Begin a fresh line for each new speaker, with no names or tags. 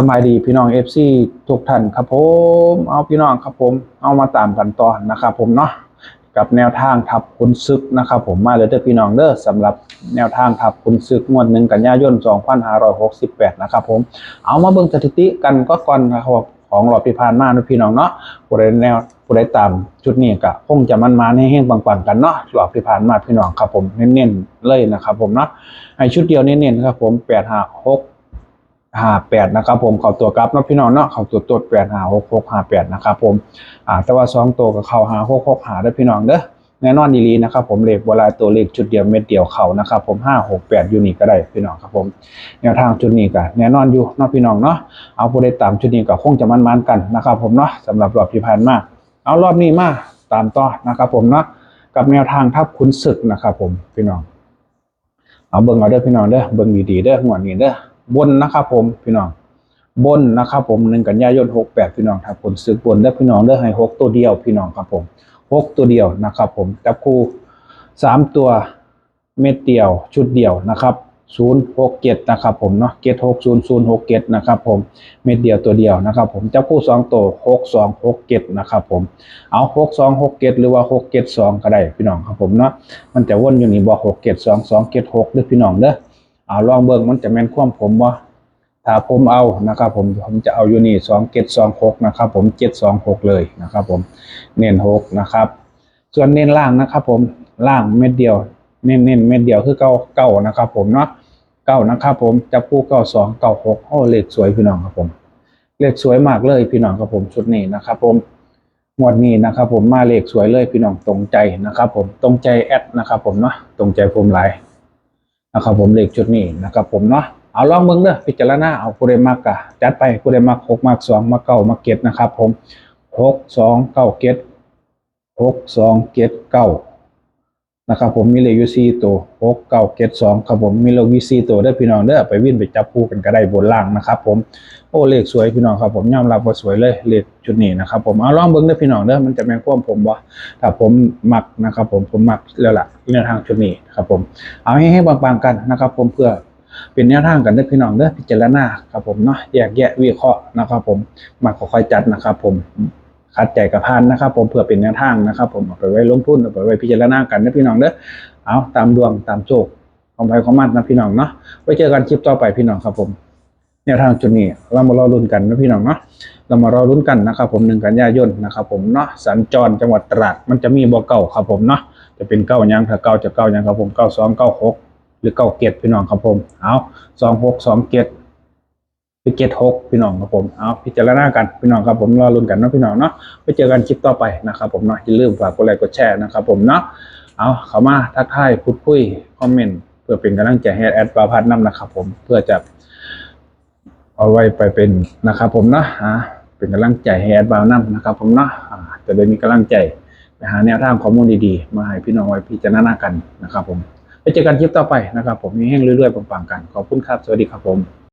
สบายดีพี่น้องเอฟซีทุกท่านครับผมเอาพี่น้องครับผมเอามาตามกันต่อนะครับผมเนาะกับแนวทางทับคุณซึกนะครับผมมาเลยเด้อพี่น้องเด้อสำหรับแนวทางทับคุณซึกงวดหนึ่งกันยายน2568นะครับผมเอามาเบิ่งสถิติกันก็ก่อนนะครับของรอบที่ผ่านมานะพี่น้องเนาะผู้ใดแนวผู้ใดตามชุดนี้ก็คงจะมันมาให้เฮงปังๆกันเนาะรอบที่ผ่านมาพี่น้องครับผมเน้นๆเลยนะครับผมเนาะให้ชุดเดียวเน้นๆครับผม8 5 6 ห้าแปดนะครับผมเข้าตัวกลับเนาะพี่น้องเนาะเข้าตัวตัวแปดห้าหกหกห้าแปดนะครับผมอ่าแต่ว่าสองตัวก็เข้าหาหกหกหาได้อพี่น้องเด้อแน่นอนดีลีนะครับผมเลขเวลาตัวเลขชุดเดียวเม็ดเดียวเข้านะครับผมห้าหกแปดอยู่นี่ก็ได้พี่น้องครับผมแนวทางชุดนี้ก็แน่นอนอยู่เนาะพี่น้องเนาะเอาผู้ใดตามชุดนี้ก็คงจะมันๆกันนะครับผมเนาะสำหรับรอบที่ผ่านมาเอารอบนี้มาตามต่อนะครับผมเนาะกับแนวทางทับขุนศึกนะครับผมพี่น้องเอาเบิ่งเอาเด้อพี่น้องเด้อเบิ่งดีๆเด้อหัวนี้เด้อ บนนะครับผมพี่น้องบนนะครับผมหนึ่งกันยายนหกแปดพี่น้องครับผลซื้อบนเด้อพี่น้องเด้อให้หกตัวเดียวพี่น้องครับผมหกตัวเดียวนะครับผมจับคู่สามตัวเม็ดเดียวชุดเดียวนะครับศูนย์หกเจ็ดนะครับผมเนาะเจ็ดหกศูนย์ศูนย์หกเจ็ดนะครับผมเม็ดเดียวตัวเดียวนะครับผมจับคู่สองตัวหกสองหกเจ็ดนะครับผมเอาหกสองหกเจ็ดหรือว่าหกเจ็ดสองก็ได้พี่น้องครับผมเนาะมันจะวนอยู่นี่บอกหกเจ็ดสองสองเจ็ดหกเด้อพี่น้องเด้อ เอาลองเบิ่งมันจะแม่นความผมบ่ถ้าผมเอานะครับผมผมจะเอาอยู่นี่สองเจ็ดสองหกนะครับผมเจ็ดสองหกเลยนะครับผมเน้นหกนะครับ ส่วนเน้นล่างนะครับผมล่างเม็ดเดียว เน้นเน้นเม็ดเดียวคือเก้าเก้านะครับผมเนาะเก้านะครับผมจับคู่เก้าสองเก้าหกโอ้เลขสวยพี่น้องครับผมเลขสวยมากเลยพี่น้องครับผมชุดนี้นะครับผมงวดนี้นะครับผมมาเลขสวยเลยพี่น้องตรงใจนะครับผมตรงใจแอดนะครับผมเนาะตรงใจผมหลาย นะครับผมเลขชุดนี้นะครับผมเนาะเอาลองเบิ่งเด้อพิจารณาเอากูเรมักกะจัดไปกูเรมักหกมากสองมากเก้ามากเก็ดนะครับผมหกสองเก้าเก็ดหกสองเก็ดเก้า นะครับผมมีเลขอยู่สี่ตัวหกเก้าเก็ดสองครับผมมีเลขอยู่สี่ตัวเด้อพี่น้องเด้อไปวิ่นไปจับคู่กันก็ได้บนล่างนะครับผมโอ้เลขสวยพี่น้องครับผมยอมรับว่าสวยเลยเลขชุดนี้นะครับผมเอาลองเบิ่งเด้อพี่น้องเด้อมันจะแม่นความผมบ่ถ้าผมมักนะครับผมผมมักแล้วล่ะแนวทางชุดนี้ครับผมเอาให้ให้บางๆกันนะครับผมเพื่อเป็นแนวทางกันเด้อพี่น้องเด้อพิจารณาครับผมเนาะแยกแยะวิเคราะห์นะครับผมมาค่อยๆจัดนะครับผม คัดใจกับพานนะครับ ผมเพื่อเป็นแนวทางนะครับ ผมเอาไปไว้ลงทุนเอาไปไว้พิจารณากันเด้อพี่น้องเด้อเอาตามดวงตามโชคของใครของมันนะพี่น้องเนาะไว้เจอกันคลิปต่อไปพี่น้องครับผมแนวทางจุดนี้เรามารอลุ้นกันนะพี่น้องเนาะเรามารอลุ้นกันนะครับ ผมหนึ่งกันยายนนะครับผมเนาะสัญจรจังหวัดตราดมันจะมีบ่เก่าครับผมเนาะจะเป็นเก้ายังถ้าเก้าจะเก้ายังครับผมเก้าสองเก้าหกหรือเก้าเกตพี่น้องครับผมเอาสองหกสองเกตห รือเกตหกพี่น้องครับผมเอาพิจารณากันพี่น้องครับผมรอลุ้นกันนะพี่น้องเนาะไปเจอกันคลิปต่อไปนะครับผมเนาะอย่าลืมฝากกดไลค์กดแชร์นะครับผมเนาะเอาเข้ามาทักทายพูดคุยคอมเมนต์เพื่อเป็นกำลังใจให้แอดปาพัดน้ำนะครับผมเพื่อจะเอาไว้ไปเป็นนะครับผมเนาะอ่าเป็นกำลังใจให้แอดบาวน้ำนะครับผมเนาะอ่าจะได้มีกำลังใจไปหาแนวทางข้อมูลดีๆ มาให้พี่น้องไว้พิจารณากันนะครับผมไปเจอกันคลิปต่อไปนะครับผมมีแห้งเรื่อยๆปังๆกันขอบคุณครับ สวัสดีครับผม